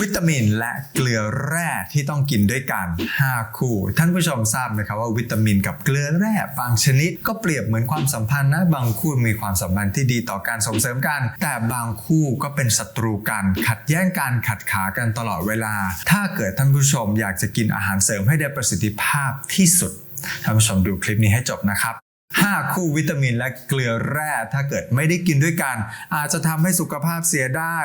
วิตามินและเกลือแร่ที่ต้องกินด้วยกัน 5 คู่ ท่านผู้ชมทราบไหมครับว่าวิตามินกับเกลือแร่บางชนิด ก็เปรียบเหมือนความสัมพันธ์นะบางคู่มีความสัมพันธ์ที่ดีต่อการส่งเสริมกัน แต่บางคู่ก็เป็นศัตรูกัน ขัดแย้งกันขัดขากันตลอดเวลา ถ้าเกิดท่านผู้ชมอยากจะกินอาหารเสริมให้ได้ประสิทธิภาพที่สุดท่านผู้ชมดูคลิปนี้ให้จบนะครับ 5 คู่วิตามินและเกลือแร่ถ้าเกิดไม่ได้กินด้วยกัน อาจจะทำให้สุขภาพเสียได้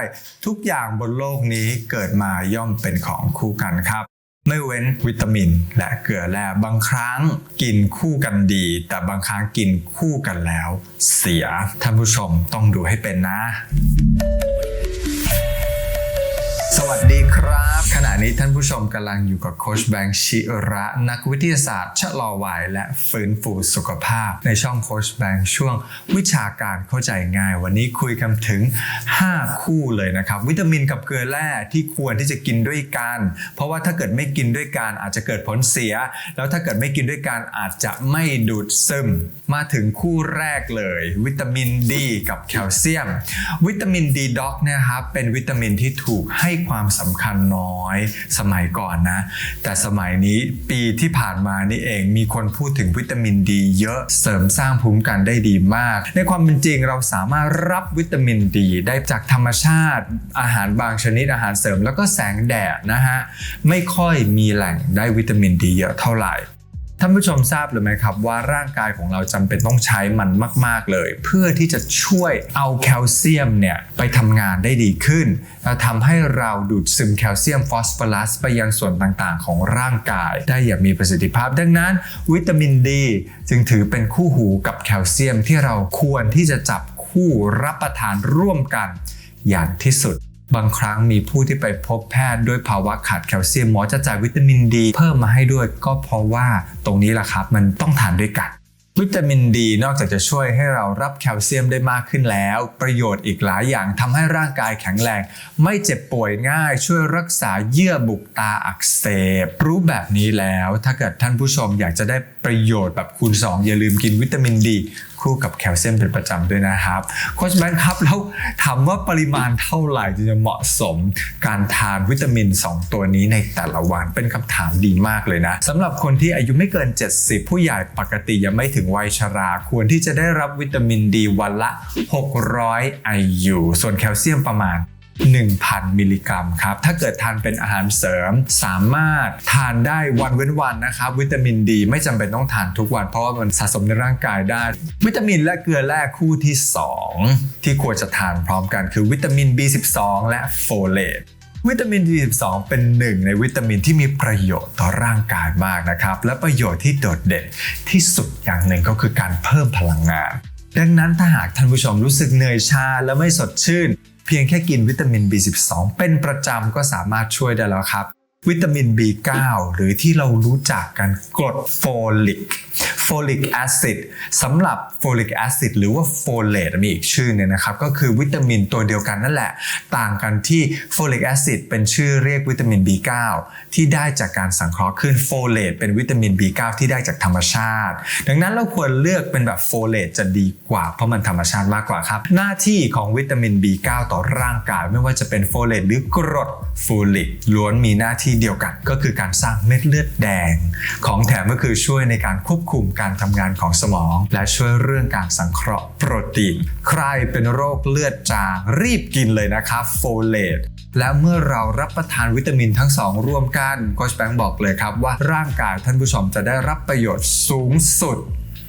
ทุกอย่างบนโลกนี้เกิดมาย่อมเป็นของคู่กันครับ ไม่เว้นวิตามินและเกลือแร่บางครั้งกินคู่กันดี แต่บางครั้งกินคู่กันแล้ว เสียท่านผู้ชมต้องดูให้เป็นนะ สวัสดีครับ ขณะนี้ท่านผู้ชมกำลังอยู่กับโคชแบงค์ชิระนักวิทยาศาสตร์ ชะลอวัยและฟื้นฟูสุขภาพ ในช่องโคชแบงค์ช่วงวิชาการเข้าใจง่าย วันนี้คุยกันถึง 5 คู่เลยนะครับ วิตามินกับเกลือแร่ที่ควรที่จะกินด้วยกัน เพราะว่าถ้าเกิดไม่กินด้วยกันอาจจะเกิดผลเสีย แล้วถ้าเกิดไม่กินด้วยกันอาจจะไม่ดูดซึม มาถึงคู่แรกเลย วิตามินดีกับแคลเซียม วิตามินดีด็อกนี่ยครับเป็นวิตามินที่ถูกให้ความสำคัญน้อยสมัยก่อนนะ แต่สมัยนี้ปีที่ผ่านมานี่เองมีคนพูดถึงวิตามินดีเยอะเสริมสร้างภูมิคุ้มกันได้ดีมาก ในความเป็นจริงเราสามารถรับวิตามินดีได้จากธรรมชาติ อาหารบางชนิดอาหารเสริม แล้วก็แสงแดดนะฮะไม่ค่อยมีแหล่งได้วิตามินดีเยอะเท่าไหร่ ท่านผู้ชมทราบหรือไหมครับว่าร่างกายของเราจำเป็นต้องใช้มันมาก ๆ เลย เพื่อที่จะช่วยเอาแคลเซียมเนี่ยไปทำงานได้ดีขึ้นและทำให้เราดูดซึมแคลเซียมฟอสฟอรัสไปยังส่วนต่างๆ ของร่างกาย ได้อย่างมีประสิทธิภาพ ดังนั้น วิตามินดี จึงถือเป็นคู่หูกับแคลเซียมที่เราควรที่จะจับคู่รับประทานร่วมกันอย่างที่สุด บางครั้งมีผู้ที่ไปพบแพทย์ด้วยภาวะขาดแคลเซียมหมอจะจ่ายวิตามินดี เพิ่มมาให้ด้วยก็เพราะว่าตรงนี้แหละครับ มันต้องทานด้วยกัน วิตามินดีนอกจากจะช่วยให้เรารับแคลเซียมได้มากขึ้นแล้ว ประโยชน์อีกหลายอย่างทำให้ร่างกายแข็งแรง ไม่เจ็บป่วยง่าย ช่วยรักษาเยื่อบุตาอักเสบ รู้แบบนี้แล้วถ้าเกิดท่านผู้ชมอยากจะได้ประโยชน์แบบคูณ 2 อย่าลืมกินวิตามินดีคู่กับแคลเซียมเป็นประจำด้วยนะครับโค้ชแบงค์ครับแล้วถามว่าปริมาณเท่าไหร่จึงจะเหมาะสม การทานวิตามิน 2 ตัวนี้ในแต่ละวันเป็นคำถามดีมากเลยนะสำหรับคนที่อายุไม่เกิน 70 ผู้ใหญ่ปกติยังไม่ถึงวัยชราควรที่จะได้รับวิตามินดีวันละ 600 IU ส่วนแคลเซียมประมาณ 1,000 มิลลิกรัมครับ ถ้าเกิดทานเป็นอาหารเสริม สามารถทานได้วันเว้นวันนะครับ วิตามินดีไม่จำเป็นต้องทานทุกวัน เพราะว่ามันสะสมในร่างกายได้ วิตามินและเกลือแร่คู่ที่ 2 ที่ควรจะทานพร้อมกันคือวิตามิน B12 และโฟเลต วิตามิน B12 เป็นหนึ่งในวิตามินที่มีประโยชน์ต่อร่างกายมากนะครับ และประโยชน์ที่โดดเด่นที่สุดอย่างหนึ่งก็คือการเพิ่มพลังงาน ดังนั้นถ้าหากท่านผู้ชมรู้สึกเหนื่อยชาและไม่สดชื่น เพียงแค่กินวิตามิน B12 เป็นประจำก็สามารถช่วยได้แล้วครับ วิตามิน B9 หรือที่เรารู้จักกันกรดโฟลิกโฟลิกแอซิดสำหรับโฟลิกแอซิดหรือว่าโฟเลตมีอีกชื่อหนึงนะครับ ก็คือวิตามินตัวเดียวกันนั่นแหละ ต่างกันที่โฟลิกแอซิดเป็นชื่อเรียกวิตามิน B9 ที่ได้จากการสังเคราะห์ขึ้นโฟเลตเป็นวิตามิน B9 ที่ได้จากธรรมชาติ ดังนั้นเราควรเลือกเป็นแบบโฟเลตจะดีกว่าเพราะมันธรรมชาติมากกว่าครับ หน้าที่ของวิตามิน B9 ต่อร่างกาย ไม่ว่าจะเป็นโฟเลตหรือกรดโฟลิกล้วนมีหน้าที่เดียวกันก็คือการสร้างเม็ดเลือดแดง ของแถมก็คือช่วยในการควบคุมการทำงานของสมอง และช่วยเรื่องการสังเคราะห์โปรตีน ใครเป็นโรคเลือดจางรีบกินเลยนะครับโฟเลตและเมื่อเรารับประทานวิตามินทั้งสองร่วมกันโคชแบงค์บอกเลยครับว่าร่างกายท่านผู้ชมจะได้รับประโยชน์สูงสุด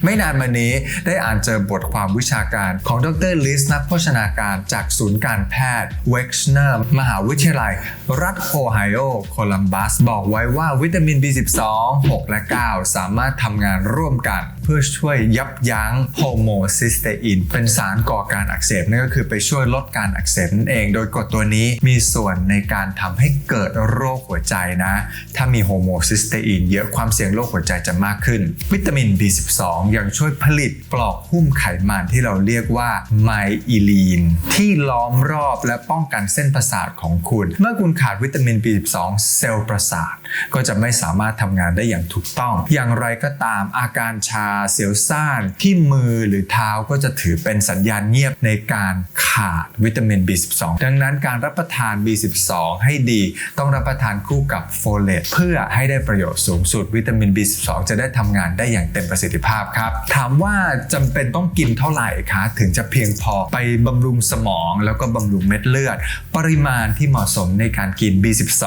ไม่นานมานี้ได้อ่านเจอบทความวิชาการของดรลิสนักโภชนาการจากศูนย์การแพทย์เวกชเนอร์มหาวิทยาลัย รัฐโอไฮโอโคลัมบัส บอกไว้ว่าวิตามิน B12 6 และ 9 สามารถทำงานร่วมกัน เพื่อช่วยยับยั้งโฮโมซิสเตอินเป็นสารก่อการอักเสบนั่นก็คือไปช่วยลดการอักเสบนั่นเอง โดยกรดตัวนี้มีส่วนในการทำให้เกิดโรคหัวใจนะ ถ้ามีโฮโมซิสเตอินเยอะความเสี่ยงโรคหัวใจจะมากขึ้น วิตามิน B12 ยังช่วยผลิตปลอกหุ้มไขมันที่เราเรียกว่าไมอิลีนที่ล้อมรอบและป้องกันเส้นประสาทของคุณ เมื่อคุณขาดวิตามิน B12 เซลล์ประสาท ก็จะไม่สามารถทำงานได้อย่างถูกต้อง อย่างไรก็ตามอาการชาเสียวซ่านที่มือหรือเท้าก็จะถือเป็นสัญญาณเงียบในการขาดวิตามิน B12 ดังนั้นการรับประทาน B12 ให้ดีต้องรับประทานคู่กับโฟเลตเพื่อให้ได้ประโยชน์สูงสุดวิตามิน B12 จะได้ทำงานได้อย่างเต็มประสิทธิภาพครับ ถามว่าจำเป็นต้องกินเท่าไหร่คะถึงจะเพียงพอไปบำรุงสมอง แล้วก็บำรุงเม็ดเลือด ปริมาณที่เหมาะสมในการกิน B12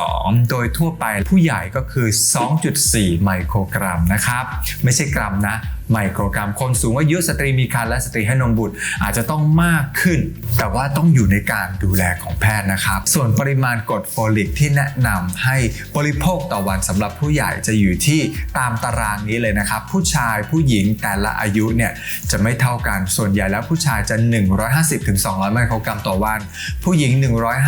โดยทั่วไปผู้ใหญ่ก็คือ 2.4 ไมโครกรัมนะครับ ไม่ใช่กรัมนะ ไมโครกรัม คนสูงอายุสตรีมีครรภ์และสตรีให้นมบุตรอาจจะต้องมากขึ้น แต่ว่าต้องอยู่ในการดูแลของแพทย์นะครับ ส่วนปริมาณกรดโฟลิกที่แนะนำให้บริโภคต่อวันสำหรับผู้ใหญ่จะอยู่ที่ตามตารางนี้เลยนะครับ ผู้ชายผู้หญิงแต่ละอายุเนี่ยจะไม่เท่ากันส่วนใหญ่แล้วผู้ชายจะ 150ถึง200 ไมโครกรัมต่อวัน ผู้หญิง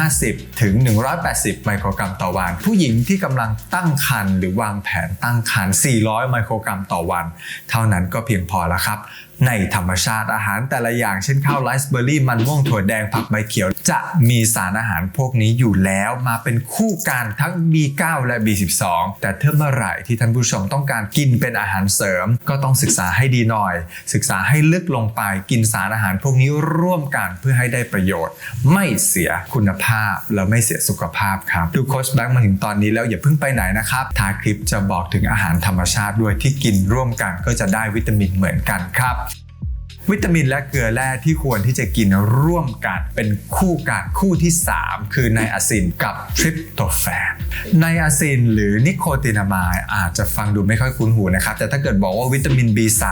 150ถึง180 ไมโครกรัมต่อวัน ผู้หญิงที่กำลังตั้งครรภ์หรือวางแผนตั้งครรภ์400 ไมโครกรัมต่อวัน เท่านั้นก็เพียงพอแล้วครับ ในธรรมชาติอาหารแต่ละอย่างเช่นข้าวไรซ์เบอร์รี่มันม่วงถั่วแดงผักใบเขียว จะมีสารอาหารพวกนี้อยู่แล้วมาเป็นคู่กันทั้ง B9 และ B12 แต่ถ้าเมื่อไหร่ที่ท่านผู้ชมต้องการกินเป็นอาหารเสริม ก็ต้องศึกษาให้ดีหน่อย ศึกษาให้ลึกลงไปกินสารอาหารพวกนี้ร่วมกันเพื่อให้ได้ประโยชน์ ไม่เสียคุณภาพและไม่เสียสุขภาพครับดูโค้ชแบงค์มาถึงตอนนี้แล้วอย่าเพิ่งไปไหนนะครับท้ายคลิปจะบอกถึงอาหารธรรมชาติด้วยที่กินร่วมกันก็จะได้วิตามินเหมือนกันครับ วิตามินและเกลือแร่ที่ควรที่จะกินร่วมกันเป็นคู่กันคู่ที่ 3 คือไนอะซินกับทริปโตแฟนไนอะซินหรือนิโคตินามายอาจจะฟังดูไม่ค่อยคุ้นหูนะครับ แต่ถ้าเกิดบอกว่าวิตามิน B3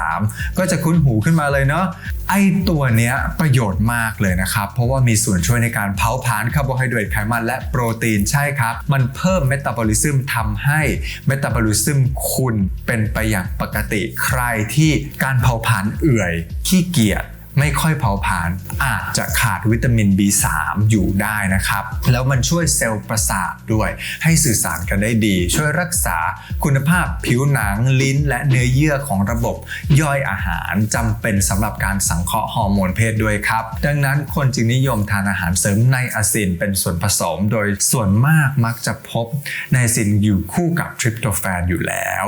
ก็จะคุ้นหูขึ้นมาเลยเนาะไอตัวเนี้ยประโยชน์มากเลยนะครับ เพราะว่ามีส่วนช่วยในการเผาผลาญคาร์โบไฮเดรตไขมันและโปรตีนใช่ครับ มันเพิ่มเมตาบอลิซึมทำให้เมตาบอลิซึมคุณเป็นไปอย่างปกติใครที่การเผาผลาญเอื่อยขี้เกียจไม่ค่อยเผาผลาญอาจจะขาดวิตามิน B3 อยู่ได้นะครับ แล้วมันช่วยเซลล์ประสาทด้วย ให้สื่อสารกันได้ดี ช่วยรักษาคุณภาพผิวหนังลิ้น และเนื้อเยื่อของระบบย่อยอาหารจำเป็นสำหรับการสังเคราะห์ฮอร์โมนเพศด้วยครับ ดังนั้นคนจึงนิยมทานอาหารเสริมไนอะซินเป็นส่วนผสม โดยส่วนมากมักจะพบไนอะซินอยู่คู่กับทริปโตแฟนอยู่แล้ว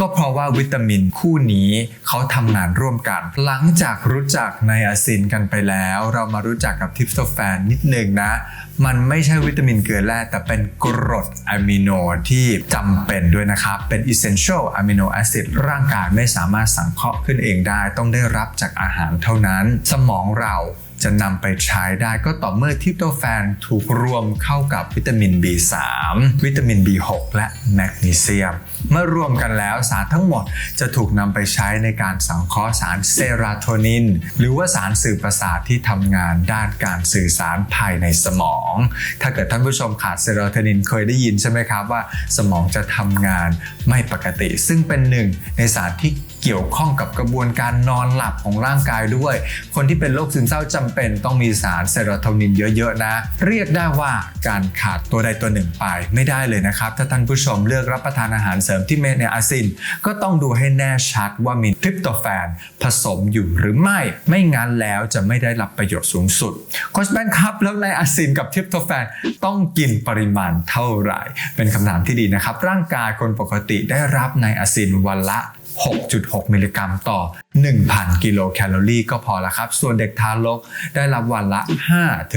ก็เพราะว่าวิตามินคู่นี้เขาทำงานร่วมกัน หลังจากรู้จักไนอาซินกันไปแล้ว เรามารู้จักกับทิปโตแฟนนิดนึงนะ มันไม่ใช่วิตามินเกลือแร่แต่เป็นกรดอะมิโนที่จำเป็นด้วยนะครับ เป็น essential amino acid ร่างกายไม่สามารถสังเคราะห์ขึ้นเองได้ ต้องได้รับจากอาหารเท่านั้น สมองเราจะนำไปใช้ได้ก็ต่อเมื่อทิปโตแฟนถูกรวมเข้ากับวิตามิน B3 วิตามิน B6 และแมกนีเซียม เมื่อรวมกันแล้วสารทั้งหมดจะถูกนำไปใช้ในการสังเคราะห์สารเซโรโทนิน หรือว่าสารสื่อประสาทที่ทำงานด้านการสื่อสารภายในสมองถ้าเกิดท่านผู้ชมขาดเซโรโทนินเคยได้ยินใช่ไหมครับว่า สมองจะทำงานไม่ปกติ ซึ่งเป็นหนึ่งในสารที่เกี่ยวข้องกับกระบวนการนอนหลับของร่างกายด้วย คนที่เป็นโรคซึมเศร้าจำเป็นต้องมีสารเซโรโทนินเยอะๆนะ เรียกได้ว่าการขาดตัวใดตัวหนึ่งไปไม่ได้เลยนะครับ ถ้าท่านผู้ชมเลือกรับประทานอาหารเสริมที่เมเนอาซิน ก็ต้องดูให้แน่ชัดว่ามีทริปโตแฟนผสมอยู่หรือไม่ ไม่งั้นแล้วจะไม่ได้รับประโยชน์สูงสุดโคชแบงค์ครับแล้วไนอาซินกับทริปโตแฟนต้องกินปริมาณเท่าไหร่ เป็นคำถามที่ดีนะครับ ร่างกายคนปกติได้รับไนอาซินวันละ 6.6 มิลลิกรัมต่อ 1,000 กิโลแคลอรี่ก็พอละครับ ส่วนเด็กทารกได้รับวันละ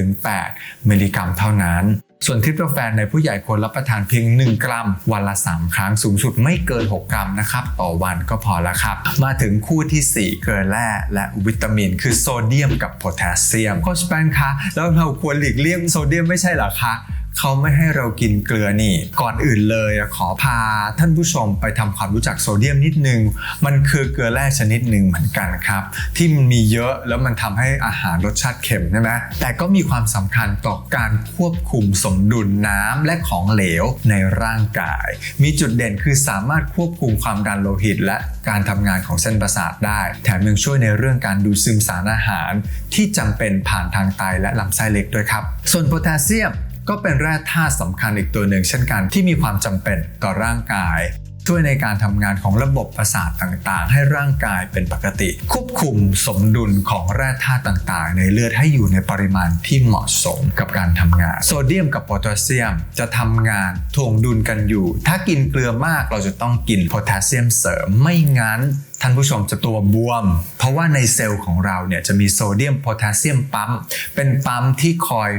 5-8 มิลลิกรัมเท่านั้นส่วนทริปโตแฟนในผู้ใหญ่ควรรับประทานเพียง 1 กรัม วันละ 3 ครั้งสูงสุดไม่เกิน 6 กรัมนะครับ ต่อวันก็พอละครับ มาถึงคู่ที่ 4 เกลือแร่และวิตามิน คือโซเดียมกับโพแทสเซียมโคชแปนคะแล้วเราควรหลีกเลี่ยงโซเดียมไม่ใช่หรอคะ เขาไม่ให้เรากินเกลือนี่ ก่อนอื่นเลยขอพาท่านผู้ชมไปทำความรู้จักโซเดียมนิดนึง มันคือเกลือแร่ชนิดหนึ่งเหมือนกันครับ ที่มันมีเยอะแล้วมันทำให้อาหารรสชาติเค็มใช่ไหมแต่ก็มีความสำคัญต่อการควบคุมสมดุลน้ำและของเหลวในร่างกาย มีจุดเด่นคือสามารถควบคุมความดันโลหิต และการทำงานของเส้นประสาทได้ แถมยังช่วยในเรื่องการดูดซึมสารอาหาร ที่จำเป็นผ่านทางไตและลำไส้เล็กด้วยครับ ส่วนโพแทสเซียม ก็เป็นแร่ธาตุสำคัญอีกตัวหนึ่งเช่นกันที่มีความจำเป็นต่อร่างกายช่วยในการทำงานของระบบประสาทต่างๆ ให้ร่างกายเป็นปกติ ควบคุมสมดุลของแร่ธาตุต่างๆ ในเลือดให้อยู่ในปริมาณที่เหมาะสมกับการทำงาน โซเดียมกับโพแทสเซียมจะทำงานถ่วงดุลกันอยู่ ถ้ากินเกลือมากเราจะต้องกินโพแทสเซียมเสริมไม่งั้น ท่านผู้ชมจะตัวบวม เพราะว่าในเซลล์ของเราเนี่ยจะมีโซเดียมโพแทสเซียมปั๊ม เป็นปั๊มที่คอย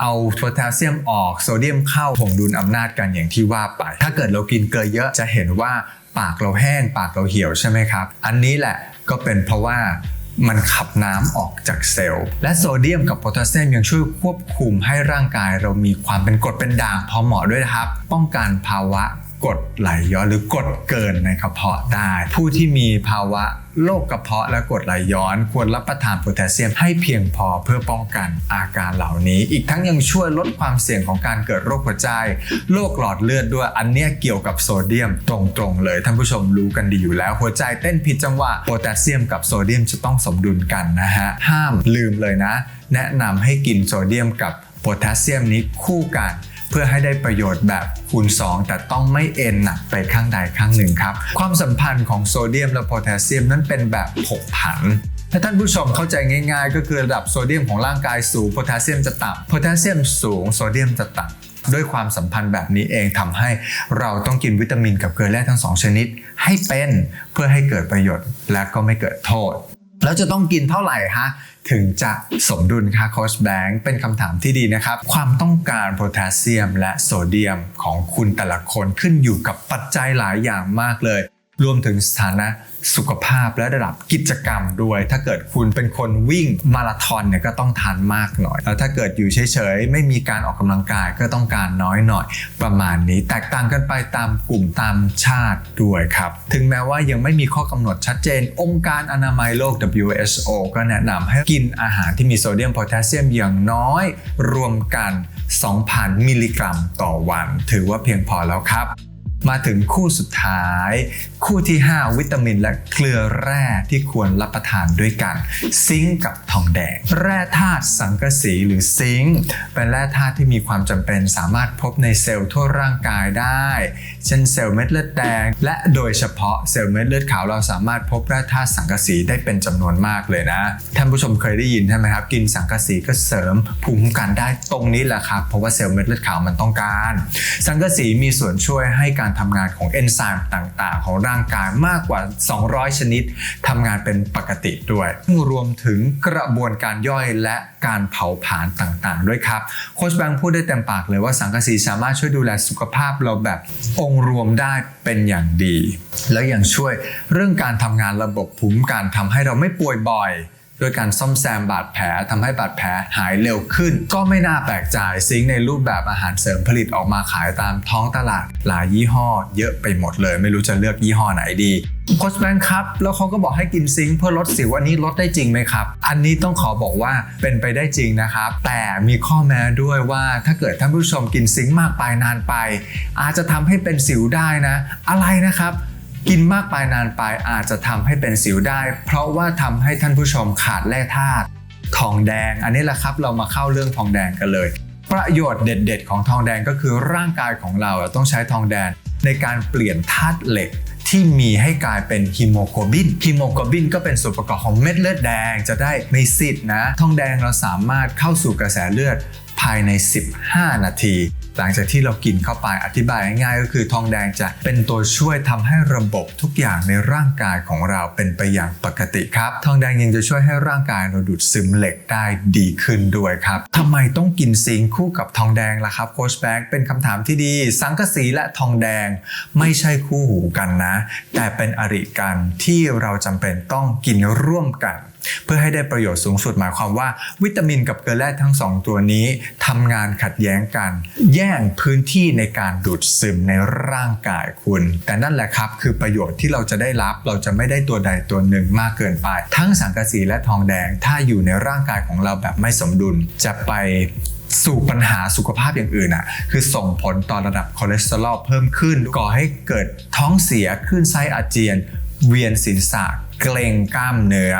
เอาโพแทสเซียมออกโซเดียมเข้าถ่วงดุลอำนาจกันอย่างที่ว่าไป ถ้าเกิดเรากินเกลือเยอะจะเห็นว่าปากเราแห้งปากเราเหี่ยวใช่ไหมครับ อันนี้แหละก็เป็นเพราะว่ามันขับน้ำออกจากเซลล์ และโซเดียมกับโพแทสเซียมยังช่วยควบคุมให้ร่างกายเรามีความเป็นกรดเป็นด่างพอเหมาะด้วยนะครับ ป้องกันภาวะ กดไหลย้อนหรือกดเกินในกระเพาะได้ ผู้ที่มีภาวะโรคกระเพาะและกรดไหลย้อน ควรรับประทานโพแทสเซียมให้เพียงพอเพื่อป้องกันอาการเหล่านี้ อีกทั้งยังช่วยลดความเสี่ยงของการเกิดโรคหัวใจโรคหลอดเลือดด้วยอันเนี้ยเกี่ยวกับโซเดียมตรงๆ เลยท่านผู้ชมรู้กันดีอยู่แล้ว หัวใจเต้นผิดจังหวะโพแทสเซียมกับโซเดียมจะต้องสมดุลกันนะฮะห้ามลืมเลยนะ แนะนำให้กินโซเดียมกับโพแทสเซียมนี้คู่กัน เพื่อให้ได้ประโยชน์แบบคูณ 2 แต่ต้องไม่เอ็นหนักไปข้างใดข้างหนึ่งครับ ความสัมพันธ์ของโซเดียมและโพแทสเซียมนั้นเป็นแบบผกผันถ้าท่านผู้ชมเข้าใจง่ายๆ ก็คือระดับโซเดียมของร่างกายสูงโพแทสเซียมจะต่ำโพแทสเซียมสูงโซเดียมจะต่ำด้วยความสัมพันธ์แบบนี้เองทำให้เราต้องกินวิตามินกับเกลือแร่ทั้งสองชนิด ให้เป็นเพื่อให้เกิดประโยชน์และก็ไม่เกิดโทษ แล้วจะต้องกินเท่าไหร่ฮะถึงจะสมดุลคะโคชแบงค์เป็นคำถามที่ดีนะครับ ความต้องการโพแทสเซียมและโซเดียมของคุณแต่ละคนขึ้นอยู่กับปัจจัยหลายอย่างมากเลย รวมถึงสถานะสุขภาพและระดับกิจกรรมด้วย ถ้าเกิดคุณเป็นคนวิ่งมาราธอนเนี่ยก็ต้องทานมากหน่อย แล้วถ้าเกิดอยู่เฉยๆ ไม่มีการออกกำลังกายก็ต้องการน้อยหน่อย ประมาณนี้แตกต่างกันไปตามกลุ่มตามชาติด้วยครับ ถึงแม้ว่ายังไม่มีข้อกำหนดชัดเจน องค์การอนามัยโลก WHO ก็แนะนำให้กินอาหารที่มีโซเดียมโพแทสเซียมอย่างน้อยรวมกัน 2,000 มิลลิกรัมต่อวัน ถือว่าเพียงพอแล้วครับ มาถึงคู่สุดท้าย คู่ที่ 5 วิตามินและเกลือแร่ที่ควรรับประทานด้วยกัน ซิงกับทองแดง แร่ธาตุสังกะสีหรือซิงค์เป็นแร่ธาตุที่มีความจำเป็นสามารถพบในเซลล์ทั่วร่างกายได้ เช่นเซลล์เม็ดเลือดแดง และโดยเฉพาะเซลล์เม็ดเลือดขาวเราสามารถพบแร่ธาตุสังกะสีได้เป็นจำนวนมากเลยนะ ท่านผู้ชมเคยได้ยินใช่ไหมครับ กินสังกะสีก็เสริมภูมิคุ้มกันได้ตรงนี้แหละครับ เพราะว่าเซลล์เม็ดเลือดขาวมันต้องการ สังกะสีมีส่วนช่วยให้การทำงานของเอนไซม์ต่างๆ ของร่างกายมากกว่า 200 ชนิดทำงานเป็นปกติด้วยรวมถึงกระบวนการย่อยและการเผาผลาญต่างๆ ด้วยครับโค้ชแบงค์พูดได้เต็มปากเลยว่าสังกะสีสามารถช่วยดูแลสุขภาพเราแบบองค์รวมได้เป็นอย่างดี แล้วยังช่วยเรื่องการทำงานระบบภูมิกันทำให้เราไม่ป่วยบ่อย ด้วยการซ่อมแซมบาดแผลทำให้บาดแผลหายเร็วขึ้น ก็ไม่น่าแปลกใจซิงค์ในรูปแบบอาหารเสริมผลิตออกมาขายตามท้องตลาด หลายยี่ห้อ เยอะไปหมดเลย ไม่รู้จะเลือกยี่ห้อไหนดีโคชแบงค์ครับ แล้วเขาก็บอกให้กินซิงค์เพื่อลดสิวอันนี้ลดได้จริงไหมครับ อันนี้ต้องขอบอกว่าเป็นไปได้จริงนะครับ แต่มีข้อแม้ด้วยว่าถ้าเกิดท่านผู้ชมกินซิงค์มากไปนานไป อาจจะทำให้เป็นสิวได้นะ อะไรนะครับ กินมากไปนานไปอาจจะทำให้เป็นสิวได้ เพราะว่าทำให้ท่านผู้ชมขาดแร่ธาตุทองแดง อันนี้แหละครับเรามาเข้าเรื่องทองแดงกันเลย ประโยชน์เด็ด ๆ ของทองแดงก็คือร่างกายของเราต้องใช้ทองแดงในการเปลี่ยนธาตุเหล็กที่มีให้กลายเป็นฮีโมโกลบินฮีโมโกลบินก็เป็นส่วนประกอบของเม็ดเลือดแดงจะได้ไม่ซีดนะ ทองแดงเราสามารถเข้าสู่กระแสเลือดภายใน 15 นาที หลังจากที่เรากินเข้าไปอธิบายง่ายๆก็คือทองแดงจะเป็นตัวช่วยทำให้ระบบทุกอย่างในร่างกายของเราเป็นไปอย่างปกติครับ ทองแดงยังจะช่วยให้ร่างกายเราดูดซึมเหล็กได้ดีขึ้นด้วยครับทำไมต้องกินซิงค์คู่กับทองแดงล่ะครับโคชแบงค์เป็นคำถามที่ดี สังกะสีและทองแดงไม่ใช่คู่หูกันนะ แต่เป็นอริกันที่เราจำเป็นต้องกินร่วมกัน เพื่อให้ได้ประโยชน์สูงสุดหมายความว่า วิตามินกับเกลือแร่ทั้งสองตัวนี้ทำงานขัดแย้งกัน แย่งพื้นที่ในการดูดซึมในร่างกายคุณ แต่นั่นแหละครับ คือประโยชน์ที่เราจะได้รับเราจะไม่ได้ตัวใดตัวหนึ่งมากเกินไป ทั้งสังกะสีและทองแดง ถ้าอยู่ในร่างกายของเราแบบไม่สมดุลจะไปสู่ปัญหาสุขภาพอย่างอื่นอะคือส่งผลต่อระดับคอเลสเตอรอลเพิ่มขึ้น ก่อให้เกิดท้องเสียคลื่นไส้อาเจียน เวียนศีรษะเกรงกล้ามเนื้อ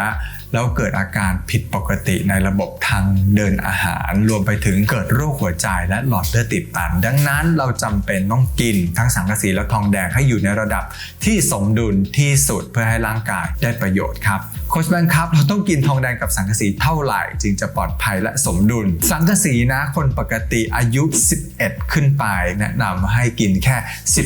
แล้วเกิดอาการผิดปกติในระบบทางเดินอาหาร รวมไปถึงเกิดโรคหัวใจและหลอดเลือดติดตัน ดังนั้นเราจำเป็นต้องกินทั้งสังกะสีและทองแดงให้อยู่ในระดับที่สมดุลที่สุดเพื่อให้ร่างกายได้ประโยชน์ครับ โค้ชแบงค์ครับ เราต้องกินทองแดงกับสังกะสีเท่าไหร่ จึงจะปลอดภัยและสมดุล สังกะสีนะคนปกติอายุ 11 ขึ้นไป แนะนำให้กินแค่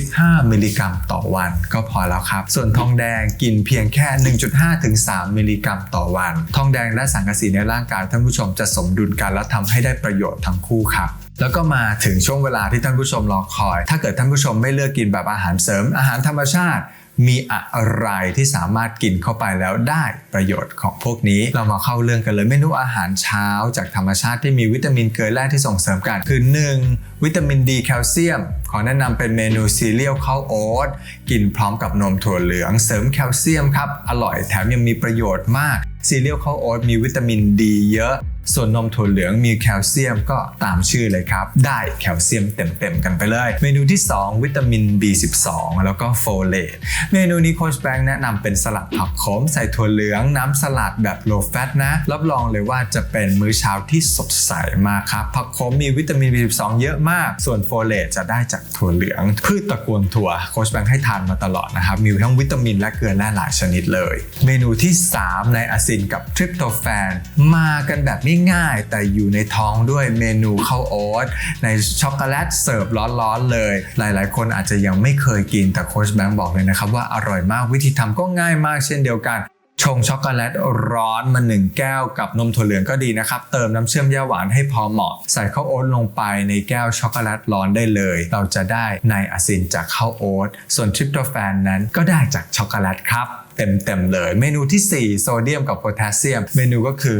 15 มิลลิกรัมต่อวัน ก็พอแล้วครับ ส่วนทองแดงกินเพียงแค่ 1.5 ถึง 3 มิลลิกรัมต่อวัน ทองแดงและสังกะสีในร่างกายท่านผู้ชมจะสมดุลกันและทำให้ได้ประโยชน์ทั้งคู่ครับแล้วก็มาถึงช่วงเวลาที่ท่านผู้ชมรอคอย ถ้าเกิดท่านผู้ชมไม่เลือกกินแบบอาหารเสริมอาหารธรรมชาติ มีอะไรที่สามารถกินเข้าไปแล้วได้ประโยชน์ของพวกนี้ เรามาเข้าเรื่องกันเลยเมนูอาหารเช้า จากธรรมชาติที่มีวิตามินเกลือแร่ที่ส่งเสริมกันคือ 1. วิตามินดีแคลเซียม ขอแนะนำเป็นเมนูซีเรียลข้าวโอ๊ตกินพร้อมกับนมถั่วเหลืองเสริมแคลเซียมครับอร่อยแถมยังมีประโยชน์มากซีเรียลข้าวโอ๊ตมีวิตามินดีเยอะ ส่วนนมถั่วเหลืองมีแคลเซียมก็ตามชื่อเลยครับ ได้แคลเซียมเต็มๆกันไปเลย เมนูที่ 2 วิตามิน B12 แล้วก็โฟเลตเมนูนี้โค้ชแบงค์แนะนำเป็นสลัดผักขมใส่ถั่วเหลืองน้ำสลัดแบบ low fat นะ รับรองเลยว่าจะเป็นมื้อเช้าที่สดใสมากครับ ผักขมมีวิตามิน B12 เยอะมาก ส่วนโฟเลตจะได้จากถั่วเหลือง พืชตระกูลถั่วโค้ชแบงค์ให้ทานมาตลอดนะครับ มีทั้งวิตามินและเกลือแร่หลายชนิดเลย เมนูที่ 3 ในอะซินกับทริปโตแฟนมากันแบบง่ายๆ แต่อยู่ในท้องด้วยเมนูข้าวโอ๊ตในช็อกโกแลตเสิร์ฟร้อนๆเลย หลายๆ คนอาจจะยังไม่เคยกินแต่โค้ชแบงค์บอกเลยนะครับว่าอร่อยมากวิธีทำก็ง่ายมากเช่นเดียวกันชงช็อกโกแลตร้อนมา1แก้วกับนมถั่วเหลืองก็ดีนะครับ เติมน้ำเชื่อมย่าหวานให้พอเหมาะ ใส่ข้าวโอ๊ตลงไปในแก้วช็อกโกแลตร้อนได้เลย เราจะได้ไนอซินจากข้าวโอ๊ตส่วนทริปโตแฟนนั้นก็ได้จากช็อกโกแลตครับ เต็มๆเลย เมนูที่ 4 โซเดียมกับโพแทสเซียม เมนูก็คือ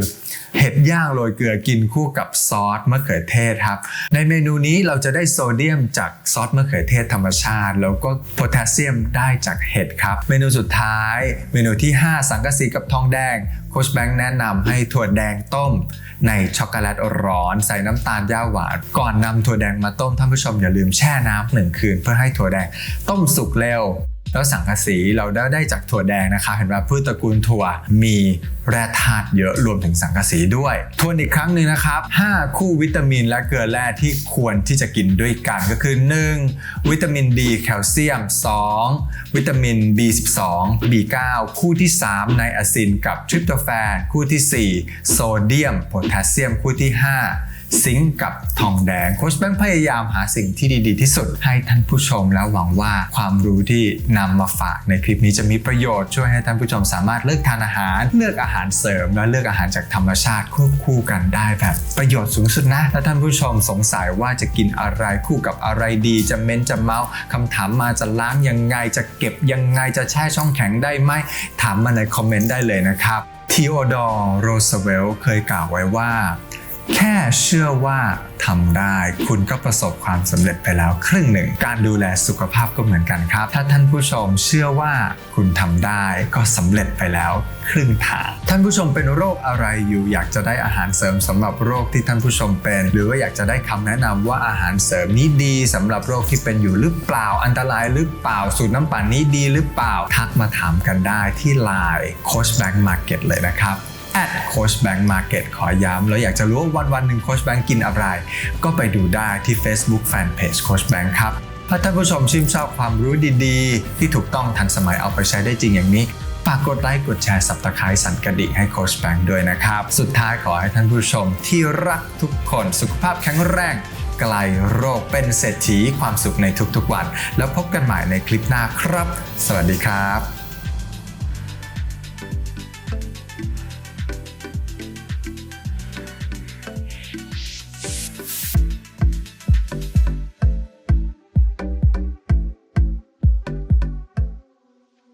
เห็ดย่างโรยเกลือกินคู่กับซอสมะเขือเทศครับ ในเมนูนี้เราจะได้โซเดียมจากซอสมะเขือเทศธรรมชาติ แล้วก็โพแทสเซียมได้จากเห็ดครับ เมนูสุดท้าย เมนูที่ 5 สังกะสีกับทองแดงโคชแบงค์แนะนำให้ถั่วแดงต้ม ในช็อกโกแลตร้อนใส่น้ำตาลย่าหวาน ก่อนนำถั่วแดงมาต้มท่านผู้ชมอย่าลืมแช่น้ำหนึ่งคืน เพื่อให้ถั่วแดงต้มสุกเร็ว แล้วสังกะสีเราได้ได้จากถั่วแดงนะคะเห็นว่าพืชตระกูลถั่วมีแร่ธาตุเยอะรวมถึงสังกะสีด้วย ทวนอีกครั้งหนึ่งนะครับ 5 คู่วิตามินและเกลือแร่ที่ควรที่จะกินด้วยกันก็คือ 1. วิตามินดีแคลเซียม 2. วิตามิน B12 B9 คู่ที่ 3 ไนอะซินกับทริปโตแฟนคู่ที่ 4 โซเดียมโพแทสเซียมคู่ที่ 5 ซิงค์กับทองแดงโค้ชแบงค์พยายามหาสิ่งที่ดีๆ ที่สุดให้ท่านผู้ชมแล้วหวังว่าความรู้ที่นำมาฝากในคลิปนี้จะมีประโยชน์ช่วยให้ท่านผู้ชมสามารถเลือกทานอาหาร เลือกอาหารเสริม และเลือกอาหารจากธรรมชาติควบคู่กันได้แบบประโยชน์สูงสุดนะถ้าท่านผู้ชมสงสัยว่าจะกินอะไรคู่กับอะไรดีจะเม้นจะเมาคำถามมาจะล้างยังไงจะเก็บยังไงจะแช่ช่องแข็งได้ไหมถามมาในคอมเมนต์ได้เลยนะครับทีโอดอร์โรสเวลเคยกล่าวไว้ว่า แค่เชื่อว่าทำได้ คุณก็ประสบความสำเร็จไปแล้วครึ่งหนึ่ง การดูแลสุขภาพก็เหมือนกันครับ ถ้าท่านผู้ชมเชื่อว่าคุณทำได้ก็สำเร็จไปแล้วครึ่งทาง ท่านผู้ชมเป็นโรคอะไรอยู่อยากจะได้อาหารเสริมสำหรับโรคที่ท่านผู้ชมเป็น หรือว่าอยากจะได้คำแนะนำว่าอาหารเสริมนี้ดีสำหรับโรคที่เป็นอยู่หรือเปล่าอันตรายหรือเปล่าสูตรน้ำปั่นนี้ดีหรือเปล่าทักมาถามกันได้ที่ไลน์โคชแบงก์มาร์เก็ตเลยนะครับ at Coach Bank Market ขอย้ำ แล้วอยากจะรู้ว่าวันวันๆหนึ่ง Coach Bank กินอะไร ก็ไปดูได้ที่ Facebook Fanpage Coach Bank ครับถ้าท่านผู้ชมชื่นชอบความรู้ดีๆ ที่ถูกต้องทันสมัยเอาไปใช้ได้จริงอย่างนี้ฝากกดไลค์กดแชร์สับตะไคร้สันกระดิ่งให้โคชแบงค์ด้วยนะครับ สุดท้ายขอให้ท่านผู้ชมที่รักทุกคนสุขภาพแข็งแรงไกลโรคเป็นเศรษฐีความสุขในทุกๆวัน แล้วพบกันใหม่ในคลิปหน้าครับ สวัสดีครับ